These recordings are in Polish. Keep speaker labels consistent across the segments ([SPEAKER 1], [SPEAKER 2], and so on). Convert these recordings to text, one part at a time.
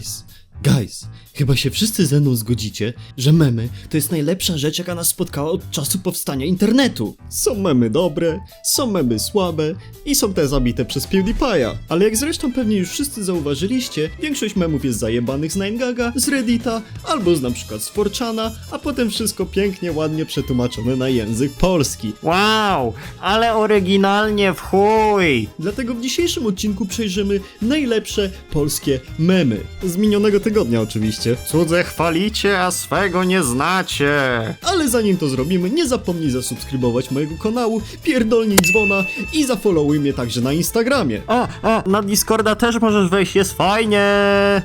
[SPEAKER 1] Guys, guys, chyba się wszyscy ze mną zgodzicie, że memy to jest najlepsza rzecz, jaka nas spotkała od czasu powstania internetu. Są memy dobre, są memy słabe i są te zabite przez PewDiePie'a. Ale jak zresztą pewnie już wszyscy zauważyliście, większość memów jest zajebanych z 9gaga, z Reddita, albo z na przykład z 4chana, a potem wszystko pięknie, ładnie przetłumaczone na język polski.
[SPEAKER 2] Wow, ale oryginalnie w chuj!
[SPEAKER 1] Dlatego w dzisiejszym odcinku przejrzymy najlepsze polskie memy. Z minionego tygodnia oczywiście.
[SPEAKER 2] Cudze chwalicie, a swego nie znacie.
[SPEAKER 1] Ale zanim to zrobimy, nie zapomnij zasubskrybować mojego kanału, pierdolnij dzwona i zafollowuj mnie także na Instagramie.
[SPEAKER 2] O, o, na Discorda też możesz wejść, jest fajnie.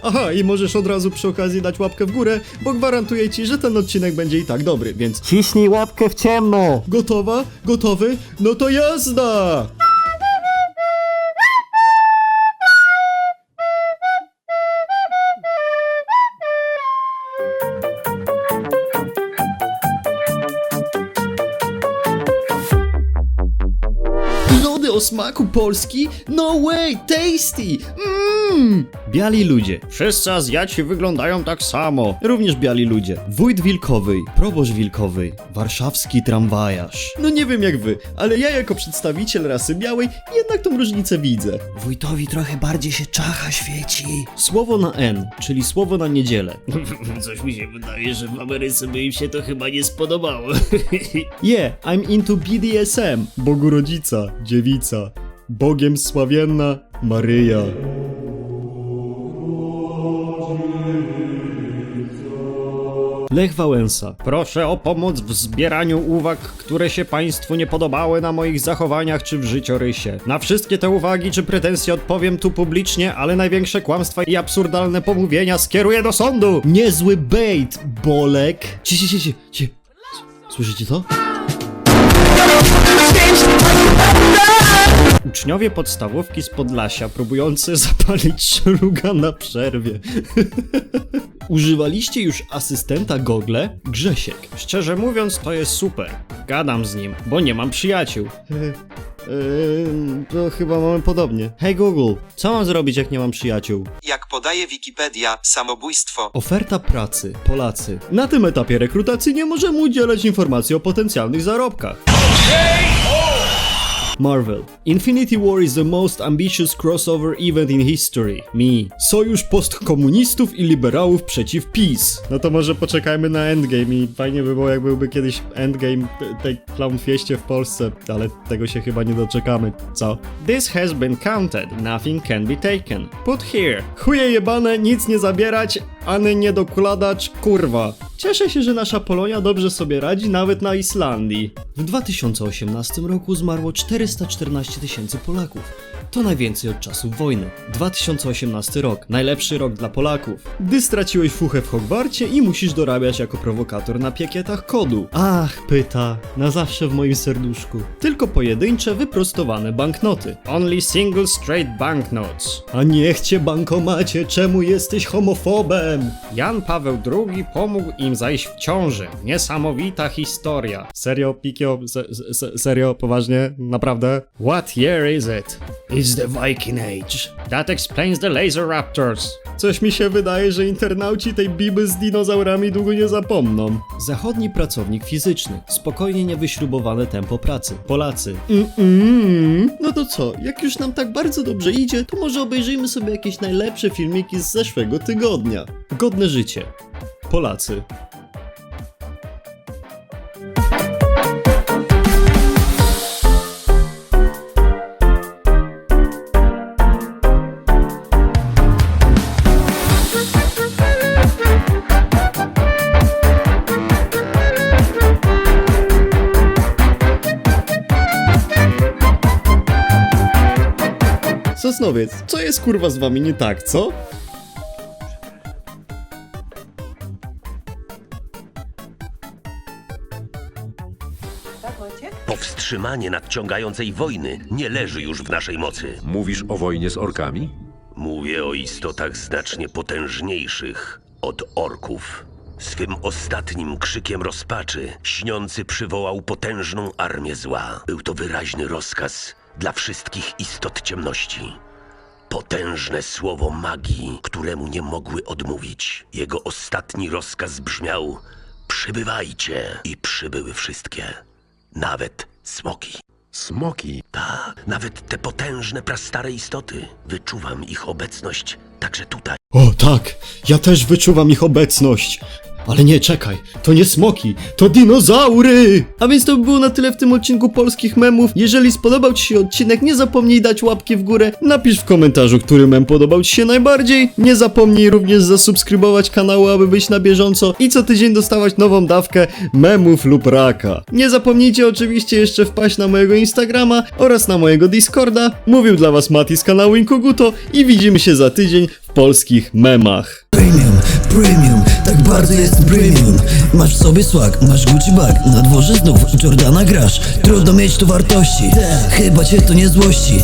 [SPEAKER 1] Aha, i możesz od razu przy okazji dać łapkę w górę, bo gwarantuję ci, że ten odcinek będzie i tak dobry, więc
[SPEAKER 2] Ciśnij łapkę w ciemno.
[SPEAKER 1] gotowa? Gotowy? No to jazda! Lody o smaku Polski? No way, tasty! Mmm! Biali ludzie. Wszyscy Azjaci wyglądają tak samo. Również biali ludzie. Wójt Wilkowej, proboszcz Wilkowej, warszawski tramwajarz. No nie wiem jak wy, ale ja jako przedstawiciel rasy białej jednak tą różnicę widzę. Wójtowi trochę bardziej się czacha świeci. Słowo na N, czyli słowo na niedzielę.
[SPEAKER 3] Coś mi się wydaje, że w Ameryce by im się to chyba nie spodobało.
[SPEAKER 1] Yeah, I'm into BDSM. Bogu rodzica, dziewica. Bogiem sławienna Maryja. Lech Wałęsa.
[SPEAKER 2] Proszę o pomoc w zbieraniu uwag, które się Państwu nie podobały na moich zachowaniach czy w życiorysie. Na wszystkie te uwagi czy pretensje odpowiem tu publicznie, ale największe kłamstwa i absurdalne pomówienia skieruję do sądu.
[SPEAKER 1] Niezły bait, Bolek. Ci, ci, ci, ci, ci. Słyszycie to?
[SPEAKER 2] Uczniowie podstawówki z Podlasia próbujący zapalić szluga na przerwie.
[SPEAKER 1] Używaliście już asystenta Google? Grzesiek.
[SPEAKER 2] Szczerze mówiąc, to jest super. Gadam z nim, bo nie mam przyjaciół.
[SPEAKER 1] Eee, to chyba mamy podobnie. Hej Google, co mam zrobić jak nie mam przyjaciół?
[SPEAKER 4] Jak podaje Wikipedia, samobójstwo
[SPEAKER 1] Oferta pracy. Polacy. Na tym etapie rekrutacji nie możemy udzielać informacji o potencjalnych zarobkach. Marvel. Infinity War is the most ambitious crossover event in history. Me. Sojusz postkomunistów i liberałów przeciw PiS. No to może poczekajmy na Endgame i fajnie by było jak byłby kiedyś Endgame te- tej clown fieście w Polsce, ale tego się chyba nie doczekamy. Co?
[SPEAKER 2] This has been counted, nothing can be taken. Put here.
[SPEAKER 1] Chuje jebane, nic nie zabierać, ani nie dokładać, kurwa. Cieszę się, że nasza Polonia dobrze sobie radzi nawet na Islandii. W 2018 roku zmarło 414 tysięcy Polaków. To najwięcej od czasów wojny. 2018 rok, najlepszy rok dla Polaków. Gdy straciłeś fuchę w Hogwarcie i musisz dorabiać jako prowokator na piekietach kodu. Ach, pyta, na zawsze w moim serduszku. Tylko pojedyncze, wyprostowane banknoty.
[SPEAKER 2] Only single straight banknotes.
[SPEAKER 1] A niech cię bankomacie, czemu jesteś homofobem?
[SPEAKER 2] Jan Paweł II pomógł im zajść w ciąży. Niesamowita historia.
[SPEAKER 1] Serio, Pikio? Se, se, serio, poważnie? Naprawdę?
[SPEAKER 2] What year is it?
[SPEAKER 3] It's the Viking Age.
[SPEAKER 2] That explains the laser raptors.
[SPEAKER 1] Coś mi się wydaje, że internauci tej biby z dinozaurami długo nie zapomną. Zachodni pracownik fizyczny. Spokojnie niewyśrubowane tempo pracy. Polacy. Mm-mm. No to co, jak już nam tak bardzo dobrze idzie, to może obejrzyjmy sobie jakieś najlepsze filmiki z zeszłego tygodnia. Godne życie. Polacy. Sosnowiec, co jest kurwa z wami nie tak, co?
[SPEAKER 5] Powstrzymanie nadciągającej wojny nie leży już w naszej mocy.
[SPEAKER 6] Mówisz o wojnie z orkami?
[SPEAKER 5] Mówię o istotach znacznie potężniejszych od orków. Swym ostatnim krzykiem rozpaczy śniący przywołał potężną armię zła. Był to wyraźny rozkaz dla wszystkich istot ciemności. Potężne słowo magii, któremu nie mogły odmówić. Jego ostatni rozkaz brzmiał: Przybywajcie. I przybyły wszystkie. Nawet smoki.
[SPEAKER 6] Smoki.
[SPEAKER 5] Tak, nawet te potężne, prastare istoty. Wyczuwam ich obecność także tutaj.
[SPEAKER 1] O tak, ja też wyczuwam ich obecność. Ale nie, czekaj, to nie smoki, to dinozaury! A więc to by było na tyle w tym odcinku polskich memów. Jeżeli spodobał Ci się odcinek, nie zapomnij dać łapki w górę. Napisz w komentarzu, który mem podobał Ci się najbardziej. Nie zapomnij również zasubskrybować kanału, aby być na bieżąco i co tydzień dostawać nową dawkę memów lub raka. Nie zapomnijcie oczywiście jeszcze wpaść na mojego Instagrama oraz na mojego Discorda. Mówił dla Was Mati z kanału Inkoguto i widzimy się za tydzień w polskich memach.
[SPEAKER 7] Premium, tak bardzo jest premium. Masz w sobie swag, masz Gucci bag. Na dworze znów Jordana grasz. Trudno mieć tu wartości. Chyba cię to nie złości